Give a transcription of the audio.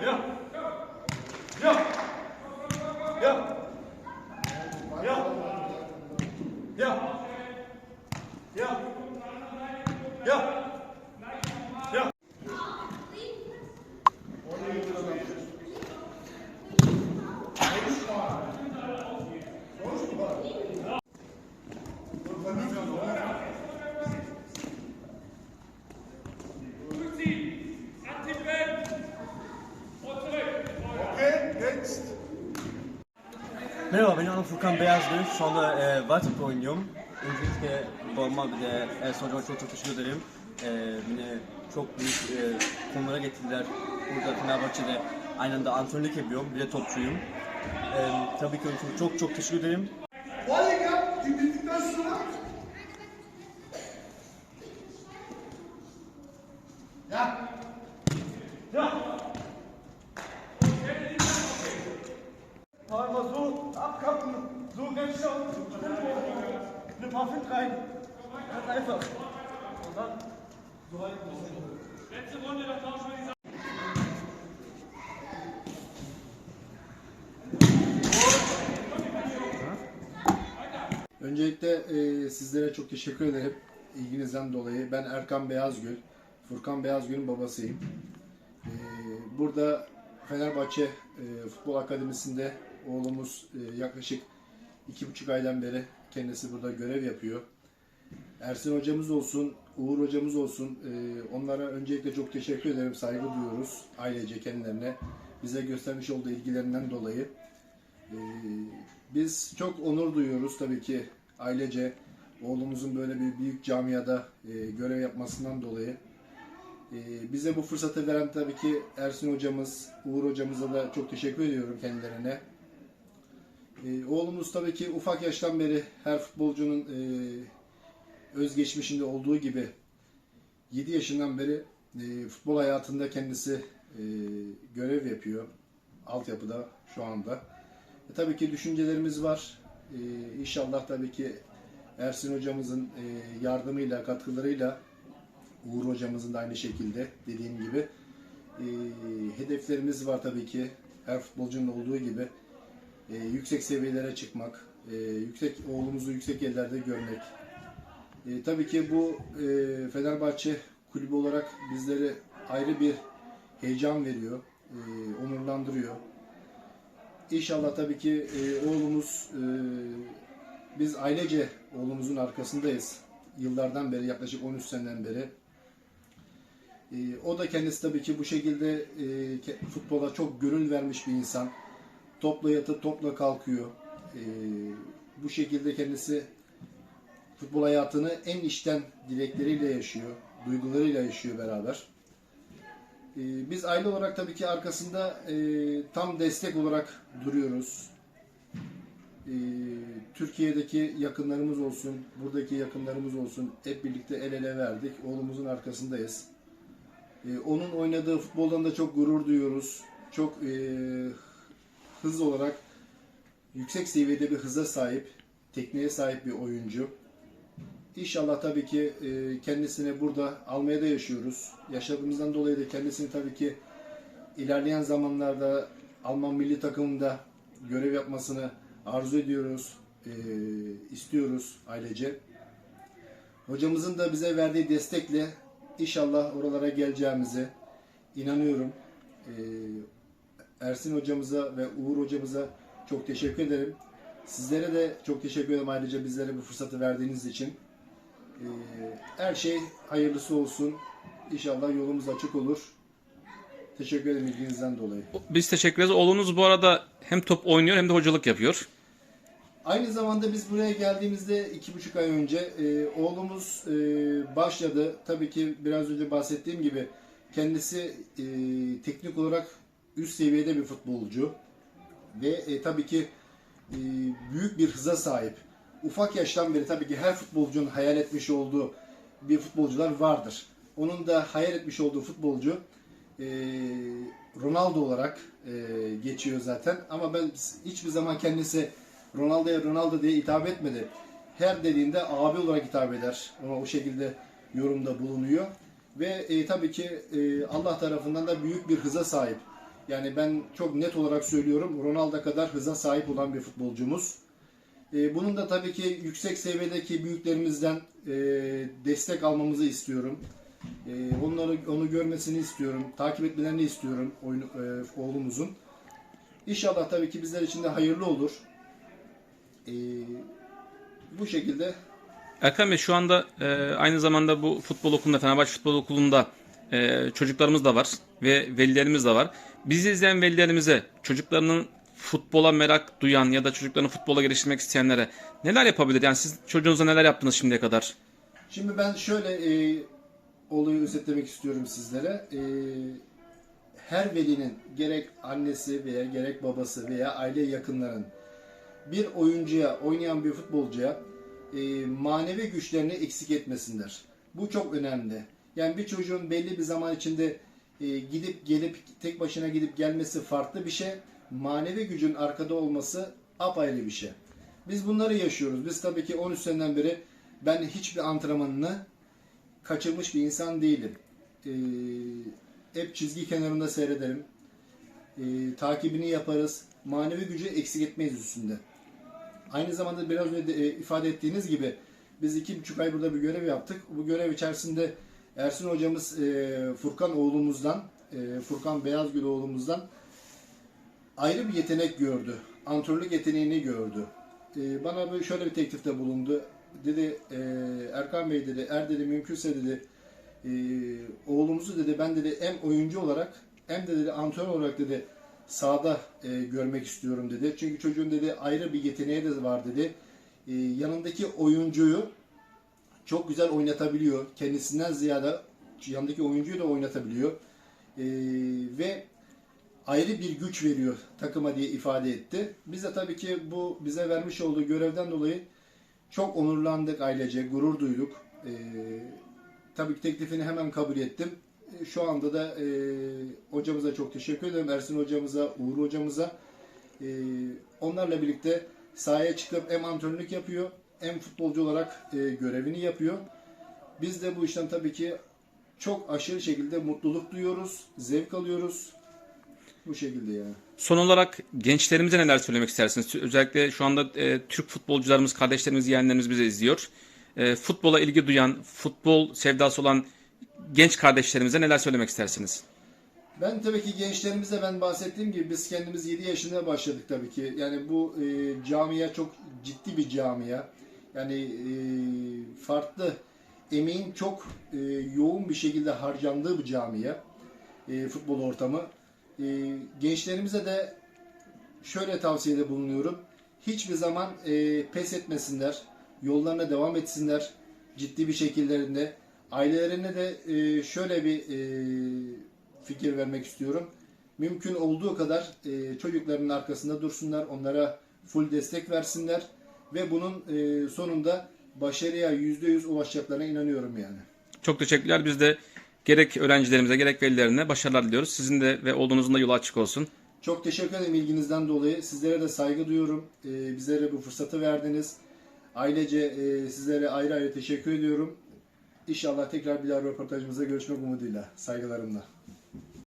야! 야! 야! Jetzt. Merhaba benim adım Furkan Beyazgül. Şu anda e, Whitehall oynuyorum. Öncelikle babama bir de Ersin Hocam'a çok çok teşekkür ederim. E, beni çok büyük e, konulara getirdiler. Burada Fenerbahçe'de aynı anda antrenörlük yapıyorum. Bir de topçuyum. E, tabii ki çok çok, çok teşekkür ederim. Ja. Einmal so abkappen, so ganz schnell und nimm mal Wind rein. Ganz einfach. Und dann so weit. Öncelikle e, sizlere çok teşekkür ederim ilginizden dolayı. Ben Erkan Beyazgül, Furkan Beyazgül'ün babasıyım. E, burada Fenerbahçe e, Futbol Akademisi'nde oğlumuz e, yaklaşık iki buçuk aydan beri kendisi burada görev yapıyor. Ersin hocamız olsun, Uğur hocamız olsun. e, onlara öncelikle çok teşekkür ederim, saygı duyuyoruz ailece kendilerine. Bize göstermiş olduğu ilgilerinden dolayı. Ee, biz çok onur duyuyoruz tabii ki ailece oğlumuzun böyle bir büyük camiada e, görev yapmasından dolayı. Bize bu fırsatı veren tabii ki Ersin hocamız, Uğur hocamıza da çok teşekkür ediyorum kendilerine. Ee, oğlumuz tabii ki ufak yaştan beri her futbolcunun e, özgeçmişinde olduğu gibi 7 yaşından beri e, futbol hayatında kendisi e, görev yapıyor. Altyapıda şu anda. E, tabii ki düşüncelerimiz var. E, inşallah tabii ki Ersin hocamızın e, yardımıyla, katkılarıyla Uğur hocamızın da aynı şekilde dediğim gibi e, hedeflerimiz var tabii ki. Her futbolcunun olduğu gibi e, yüksek seviyelere çıkmak, e, yüksek oğlumuzu yüksek yerlerde görmek. E, tabii ki bu e, Fenerbahçe kulübü olarak bizlere ayrı bir heyecan veriyor, e, onurlandırıyor. İnşallah tabii ki e, oğlumuz, e, biz ailece oğlumuzun arkasındayız. Yıllardan beri, yaklaşık 13 seneden beri. E, o da kendisi tabii ki bu şekilde e, futbola çok gönül vermiş bir insan. Topla yatıp topla kalkıyor. E, bu şekilde kendisi futbol hayatını en içten dilekleriyle yaşıyor, duygularıyla yaşıyor beraber. Ee, Biz aile olarak tabii ki arkasında e, tam destek olarak duruyoruz. Ee, Türkiye'deki yakınlarımız olsun, buradaki yakınlarımız olsun hep birlikte el ele verdik. Oğlumuzun arkasındayız. Ee, Onun oynadığı futboldan da çok gurur duyuyoruz. Çok e, hız olarak yüksek seviyede bir hıza sahip, tekniğe sahip bir oyuncu. İnşallah tabii ki e, kendisini burada Almanya'da yaşıyoruz. Yaşadığımızdan dolayı da kendisini tabii ki ilerleyen zamanlarda Alman milli takımında görev yapmasını arzu ediyoruz, e, istiyoruz ailece. Hocamızın da bize verdiği destekle inşallah oralara geleceğimize inanıyorum. Ersin hocamıza ve Uğur hocamıza çok teşekkür ederim. Sizlere de çok teşekkür ederim ayrıca bizlere bu fırsatı verdiğiniz için. Ee, her şey hayırlısı olsun. İnşallah yolumuz açık olur. Teşekkür ederim ilginizden dolayı. Biz teşekkür ederiz. Oğlunuz bu arada hem top oynuyor hem de hocalık yapıyor. Aynı zamanda biz buraya geldiğimizde iki buçuk ay önce e, oğlumuz e, başladı. Tabii ki biraz önce bahsettiğim gibi kendisi e, teknik olarak üst seviyede bir futbolcu. Ve e, tabii ki e, büyük bir hıza sahip. Ufak yaştan beri tabii ki her futbolcunun hayal etmiş olduğu bir futbolcular vardır. Onun da hayal etmiş olduğu futbolcu e, Ronaldo olarak e, geçiyor zaten. Ama ben hiçbir zaman kendisi Ronaldo'ya Ronaldo diye hitap etmedi. Her dediğinde abi olarak hitap eder. Ona o şekilde yorumda bulunuyor. Ve e, tabii ki e, Allah tarafından da büyük bir hıza sahip. Yani ben çok net olarak söylüyorum Ronaldo kadar hıza sahip olan bir futbolcumuz. E, bunun da tabii ki yüksek seviyedeki büyüklerimizden e, destek almamızı istiyorum. E, onları onu görmesini istiyorum, takip etmelerini istiyorum oyun, e, oğlumuzun. İnşallah tabii ki bizler için de hayırlı olur. E, bu şekilde Erkan Bey şu anda e, aynı zamanda bu futbol okulunda, Fenerbahçe Futbol Okulu'nda çocuklarımız da var ve velilerimiz de var. Bizi izleyen velilerimize, çocuklarının futbola merak duyan ya da çocuklarını futbola geliştirmek isteyenlere neler yapabilir? Yani siz çocuğunuza neler yaptınız şimdiye kadar? Şimdi ben şöyle e, olayı özetlemek istiyorum sizlere. E, her velinin gerek annesi veya gerek babası veya aile yakınların bir oyuncuya, oynayan bir futbolcuya e, manevi güçlerini eksik etmesinler. Bu çok önemli. Yani bir çocuğun belli bir zaman içinde e, gidip gelip tek başına gidip gelmesi farklı bir şey. Manevi gücün arkada olması apayrı bir şey. Biz bunları yaşıyoruz. Biz tabii ki 13 seneden beri ben hiçbir antrenmanını kaçırmış bir insan değilim. Ee, hep çizgi kenarında seyrederim. Ee, takibini yaparız. Manevi gücü eksik etmeyiz üstünde. Aynı zamanda biraz önce de, e, ifade ettiğiniz gibi biz iki buçuk ay burada bir görev yaptık. Bu görev içerisinde Ersin hocamız e, Furkan oğlumuzdan, e, Furkan Beyazgül oğlumuzdan ayrı bir yetenek gördü. Antrenörlük yeteneğini gördü. Ee, bana böyle şöyle bir teklifte bulundu. Dedi e, Erkan Bey dedi, eğer dedi mümkünse dedi e, oğlumuzu dedi ben dedi hem oyuncu olarak hem de dedi antrenör olarak dedi sahada e, görmek istiyorum dedi. Çünkü çocuğun dedi ayrı bir yeteneği de var dedi. E, yanındaki oyuncuyu çok güzel oynatabiliyor. Kendisinden ziyade yanındaki oyuncuyu da oynatabiliyor. E, ve ayrı bir güç veriyor takıma diye ifade etti. Biz de tabii ki bu bize vermiş olduğu görevden dolayı çok onurlandık ailece, gurur duyduk. Ee, tabii ki teklifini hemen kabul ettim. Ee, Şu anda da e, hocamıza çok teşekkür ederim. Ersin hocamıza, Uğur hocamıza. Ee, onlarla birlikte sahaya çıkıp hem antrenörlük yapıyor hem futbolcu olarak e, görevini yapıyor. Biz de bu işten tabii ki çok aşırı şekilde mutluluk duyuyoruz, zevk alıyoruz. Bu şekilde yani. Son olarak gençlerimize neler söylemek istersiniz? Özellikle şu anda e, Türk futbolcularımız, kardeşlerimiz, yeğenlerimiz bizi izliyor. E, futbola ilgi duyan, futbol sevdası olan genç kardeşlerimize neler söylemek istersiniz? Ben tabii ki gençlerimize ben bahsettiğim gibi biz kendimiz 7 yaşında başladık tabii ki. Yani bu e, camia çok ciddi bir camia. Yani e, farklı emeğin çok e, yoğun bir şekilde harcandığı bir camia. E, futbol ortamı. E, gençlerimize de şöyle tavsiyede bulunuyorum. Hiçbir zaman e, pes etmesinler. Yollarına devam etsinler. Ciddi bir şekillerinde. Ailelerine de e, şöyle bir e, fikir vermek istiyorum. Mümkün olduğu kadar e, çocukların arkasında dursunlar. Onlara full destek versinler. Ve bunun e, sonunda başarıya %100 ulaşacaklarına inanıyorum yani. Çok teşekkürler. Biz de gerek öğrencilerimize gerek velilerine başarılar diliyoruz. Sizin de ve oğlunuzun da yolu açık olsun. Çok teşekkür ederim ilginizden dolayı. Sizlere de saygı duyuyorum. Ee, bizlere bu fırsatı verdiniz. Ailece e, sizlere ayrı ayrı teşekkür ediyorum. İnşallah tekrar bir daha röportajımızda görüşmek umuduyla. Saygılarımla.